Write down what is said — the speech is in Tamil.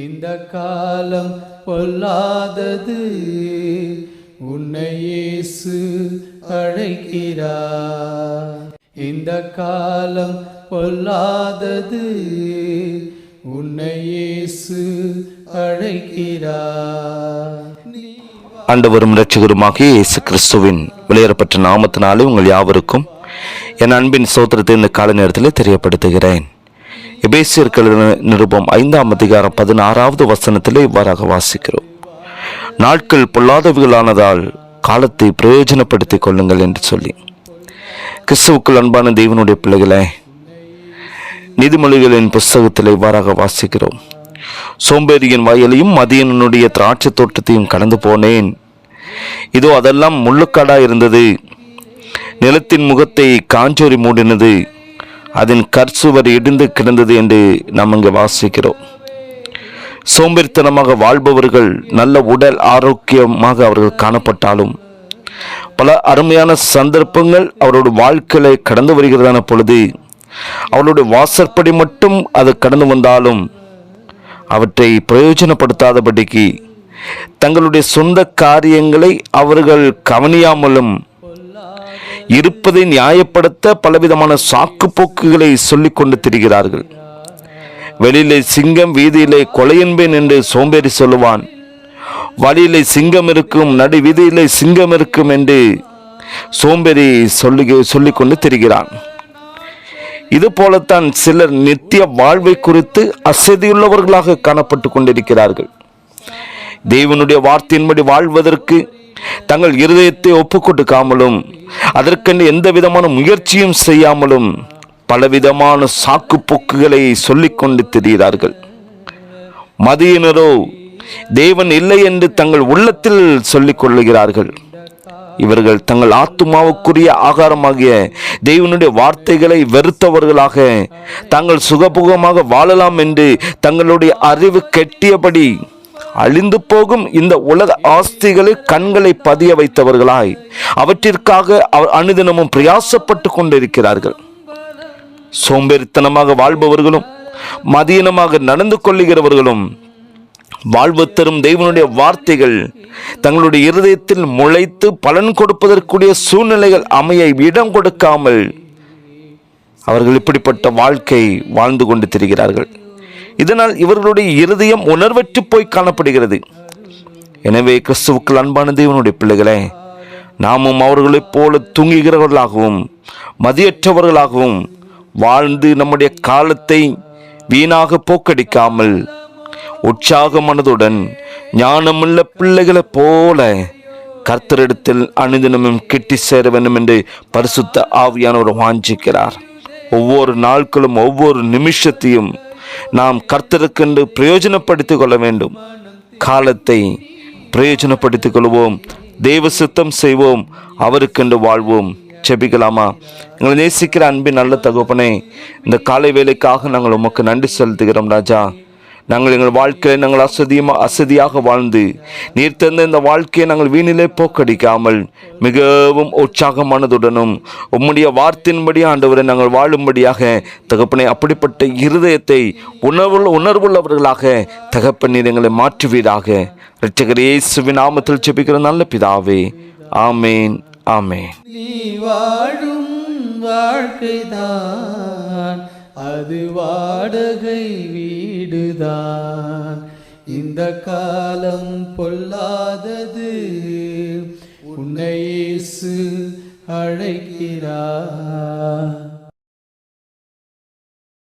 இந்த காலம் பொல்லாதது. உன்னை இயேசு அழைக்கிறார். இந்த காலம் பொல்லாதது. உன்னை இயேசு அழைக்கிறார். ஆண்டவரும் இரட்சகருமாகிய இயேசு கிறிஸ்துவின் வெளியேறப்பட்ட நாமத்தினாலே உங்கள் யாவருக்கும் என் அன்பின் சோத்திரத்தை இந்த கால நேரத்தில் தெரியப்படுத்துகிறேன். எபேசியர்கள் நிருபம் ஐந்தாம் அதிகாரம் பதினாறாவது வசனத்திலே இவ்வாறாக வாசிக்கிறோம். நாட்கள் பொல்லாதவர்களானதால் காலத்தை பிரயோஜனப்படுத்திக் கொள்ளுங்கள் என்று சொல்லி. கிறிஸ்துவுக்குள் அன்பான தெய்வனுடைய பிள்ளைகளே நீதிமொழிகளின் புஸ்தகத்தில் இவ்வாறாக வாசிக்கிறோம். சோம்பேறியின் வயலையும் மதியனுடைய திராட்சை தோட்டத்தையும் கடந்து போனேன். இதோ அதெல்லாம் முள்ளுக்காடா இருந்தது. நிலத்தின் முகத்தை காஞ்சோரி மூடினது. அதன் கற்சுவர் இடிந்து கிடந்தது என்று நாம் இங்கே வாசிக்கிறோம். சோம்பேறித்தனமாக வாழ்பவர்கள் நல்ல உடல் ஆரோக்கியமாக அவர்கள் காணப்பட்டாலும் பல அருமையான சந்தர்ப்பங்கள் அவருடைய வாழ்க்கையில கடந்து வருகிறதான பொழுது அவளுடைய வாசற்படி மட்டும் அது கடந்து வந்தாலும் அவற்றை பிரயோஜனப்படுத்தாதபடிக்கு தங்களுடைய சொந்த காரியங்களை அவர்கள் கவனியாமலும் இருப்பதை நியாயப்படுத்த பலவிதமான சாக்கு போக்குகளை சொல்லிக் கொண்டு திரிகிறார்கள். வெளியிலே சிங்கம் வீதியிலே கொலையன்பேன் என்று சோம்பேறி சொல்லுவான். வழியிலே சிங்கம் இருக்கும் நடு வீதியிலே சிங்கம் இருக்கும் என்று சோம்பேறி சொல்லி சொல்லிக்கொண்டு திரிகிறான். இது போலத்தான் சிலர் நித்திய வாழ்வை குறித்து அசதியுள்ளவர்களாக காணப்பட்டு கொண்டிருக்கிறார்கள். தேவனுடைய வார்த்தையின்படி வாழ்வதற்கு தங்கள் இருதயத்தை ஒப்புக்கொடுக்காமலும் அதற்கென்று எந்த விதமான முயற்சியும் செய்யாமலும் பலவிதமான சாக்கு போக்குகளை சொல்லிக்கொண்டு திரிகிறார்கள். மதியினரோ தேவன் இல்லை என்று தங்கள் உள்ளத்தில் சொல்லிக் கொள்ளுகிறார்கள். இவர்கள் தங்கள் ஆத்துமாவுக்குரிய ஆகாரமாகிய தேவனுடைய வார்த்தைகளை வெறுத்தவர்களாக தாங்கள் சுகபுகமாக வாழலாம் என்று தங்களுடைய அறிவு கெட்டியபடி அழிந்து போகும் இந்த உலக ஆஸ்திகளை கண்களை பதிய வைத்தவர்களாய் அவற்றிற்காக அவர் அனுதினமும் பிரயாசப்பட்டு கொண்டிருக்கிறார்கள். சோம்பேறித்தனமாக வாழ்பவர்களும் மதியனமாக நடந்து கொள்ளுகிறவர்களும் வாழ்வு தரும் தெய்வனுடைய வார்த்தைகள் தங்களுடைய இருதயத்தில் முளைத்து பலன் கொடுப்பதற்குரிய சூழ்நிலைகள் அமைய இடம் கொடுக்காமல் அவர்கள் இப்படிப்பட்ட வாழ்க்கை வாழ்ந்து கொண்டு திரிகிறார்கள். இதனால் இவர்களுடைய இருதயம் உணர்வற்று போய் காணப்படுகிறது. எனவே கிறிஸ்துவுக்கள் அன்பான தேவனுடைய பிள்ளைகளே நாமும் அவர்களைப் போல தூங்குகிறவர்களாகவும் மதியற்றவர்களாகவும் வாழ்ந்து நம்முடைய காலத்தை வீணாக போக்கடிக்காமல் உற்சாக மனதுடன் ஞானமுள்ள பிள்ளைகளைப் போல கர்த்தரிடத்தில் அனுதினமும் கிட்டி சேர வேண்டும் என்று பரிசுத்த ஆவியானவர் வாஞ்சிக்கிறார். ஒவ்வொரு நாட்களும் ஒவ்வொரு நிமிஷத்தையும் நாம் கர்த்தருக்கென்று பிரயோஜனப்படுத்திக் கொள்ள வேண்டும். காலத்தை பிரயோஜனப்படுத்திக் கொள்வோம். தெய்வ சித்தம் செய்வோம். அவருக்கென்று வாழ்வோம். செபிக்கலாமா எங்களை நேசிக்கிற அன்பின் நல்ல தகப்பனே இந்த காலை வேலைக்காக நாங்கள் உமக்கு நன்றி செலுத்துகிறோம் ராஜா. நாங்கள் எங்கள் வாழ்க்கையை நாங்கள் அசதியமாக அசதியாக வாழ்ந்து நீர் தந்த இந்த வாழ்க்கையை நாங்கள் வீணிலே போக்கடிக்காமல் மிகவும் உற்சாகமானதுடனும் உம்முடைய வார்த்தையின்படி ஆண்டவரை நாங்கள் வாழும்படியாக தகப்பனை அப்படிப்பட்ட இருதயத்தை உணர்வு உணர்வுள்ளவர்களாக தகப்பனீர் எங்களை மாற்றுவீராக. இரட்சகர் இயேசுவின் நாமத்தில் செபிக்கிற நல்ல பிதாவே. ஆமேன். ஆமேன். நீ வாழும் வாழ்க்கைதான். அது வாடகை வீடுதான் இந்த காலம் பொல்லாதது. உன்னை இயேசு அழைக்கிறார்.